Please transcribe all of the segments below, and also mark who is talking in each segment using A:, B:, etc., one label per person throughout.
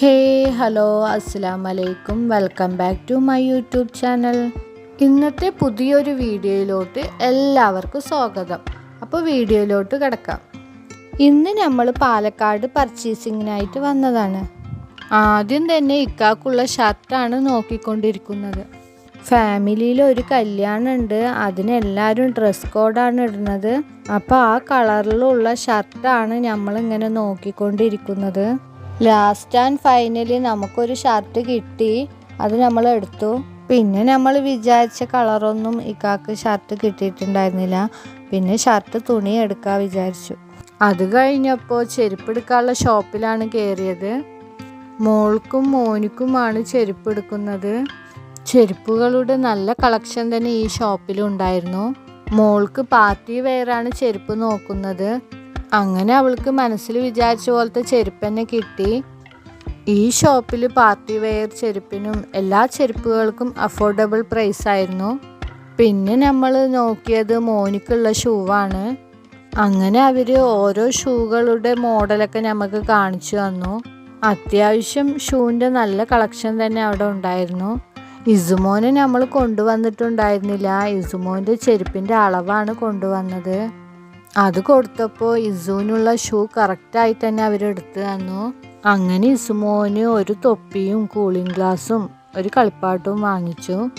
A: ഹേ hello അസ്സാം വലൈക്കും welcome back to my YouTube channel. ഇന്നത്തെ പുതിയൊരു വീഡിയോയിലോട്ട് എല്ലാവർക്കും സ്വാഗതം. അപ്പോൾ വീഡിയോയിലോട്ട് കിടക്കാം. ഇന്ന് നമ്മൾ പാലക്കാട് പർച്ചേസിങ്ങിനായിട്ട് വന്നതാണ്. ആദ്യം തന്നെ ഇക്കാക്കുള്ള ഷർട്ടാണ് നോക്കിക്കൊണ്ടിരിക്കുന്നത്. ഫാമിലിയിൽ ഒരു കല്യാണം ഉണ്ട് അതിനെല്ലാവരും ഡ്രസ് കോഡാണ് ഇടുന്നത്. അപ്പോൾ ആ കളറിലുള്ള ഷർട്ടാണ് നമ്മളിങ്ങനെ നോക്കിക്കൊണ്ടിരിക്കുന്നത്. ലാസ്റ്റ് ആൻഡ് ഫൈനലി നമുക്കൊരു ഷർട്ട് കിട്ടി. അത് നമ്മൾ എടുത്തു. പിന്നെ നമ്മൾ വിചാരിച്ച കളറൊന്നും ഇക്കാക്ക് ഷർട്ട് കിട്ടിയിട്ടുണ്ടായിരുന്നില്ല. പിന്നെ ഷർട്ട് തുണി എടുക്കാൻ വിചാരിച്ചു. അത് കഴിഞ്ഞപ്പോൾ ചെരുപ്പ് എടുക്കാനുള്ള ഷോപ്പിലാണ് കയറിയത് മോൾക്കും മോനിക്കുമാണ് ചെരുപ്പ് എടുക്കുന്നത്. ചെരുപ്പുകളുടെ നല്ല കളക്ഷൻ തന്നെ ഈ ഷോപ്പിലുണ്ടായിരുന്നു മോൾക്ക് പാർട്ടി വെയറാണ് ചെരുപ്പ് നോക്കുന്നത്. അങ്ങനെ അവൾക്ക് മനസ്സിൽ വിചാരിച്ച പോലത്തെ ചെരുപ്പ് തന്നെ കിട്ടി. ഈ ഷോപ്പിൽ പാർട്ടി വെയർ ചെരുപ്പിനും എല്ലാ ചെരുപ്പുകൾക്കും അഫോർഡബിൾ പ്രൈസ് ആയിരുന്നു. പിന്നെ നമ്മൾ നോക്കിയത് മോനിക്കുള്ള ഷൂവാണ്. അങ്ങനെ അവർ ഓരോ ഷൂകളുടെ മോഡലൊക്കെ നമുക്ക് കാണിച്ചു തന്നു. അത്യാവശ്യം ഷൂവിന്റെ നല്ല കളക്ഷൻ തന്നെ അവിടെ ഉണ്ടായിരുന്നു. ഇസുമോനെ നമ്മൾ കൊണ്ടുവന്നിട്ടുണ്ടായിരുന്നില്ല. ഇസുമോന്റെ ചെരുപ്പിന്റെ അളവാണ് കൊണ്ടുവന്നത്. അത് കൊടുത്തപ്പോൾ ഇസുവിനുള്ള ഷൂ കറക്റ്റായിട്ട് തന്നെ അവരെടുത്ത് തന്നു. അങ്ങനെ ഇസുമോന് ഒരു തൊപ്പിയും കൂളിംഗ് ഗ്ലാസും ഒരു കളിപ്പാട്ടവും വാങ്ങിച്ചു.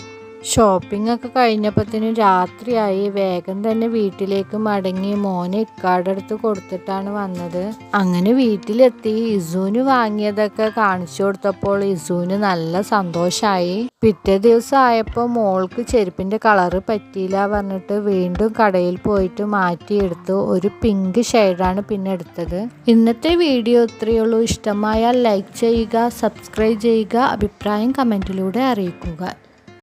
A: ഷോപ്പിംഗ് ഒക്കെ കഴിഞ്ഞപ്പോഴത്തേനും രാത്രിയായി. വേഗം തന്നെ വീട്ടിലേക്ക് മടങ്ങി. മോനെ ഇക്കാടടുത്ത് കൊടുത്തിട്ടാണ് വന്നത്. അങ്ങനെ വീട്ടിലെത്തി. ഇസൂന് വാങ്ങിയതൊക്കെ കാണിച്ചു കൊടുത്തപ്പോൾ ഇസൂന് നല്ല സന്തോഷമായി പിറ്റേ ദിവസം ആയപ്പോൾ മോൾക്ക് ചെരുപ്പിന്റെ കളറ് പറ്റിയില്ല പറഞ്ഞിട്ട് വീണ്ടും കടയിൽ പോയിട്ട് മാറ്റിയെടുത്തു. ഒരു പിങ്ക് ഷെയ്ഡാണ് പിന്നെ എടുത്തത്. ഇന്നത്തെ വീഡിയോ ഇത്രയേ ഉള്ളൂ ഇഷ്ടമായാൽ ലൈക്ക് ചെയ്യുക സബ്സ്ക്രൈബ് ചെയ്യുക അഭിപ്രായം കമന്റിലൂടെ അറിയിക്കുക.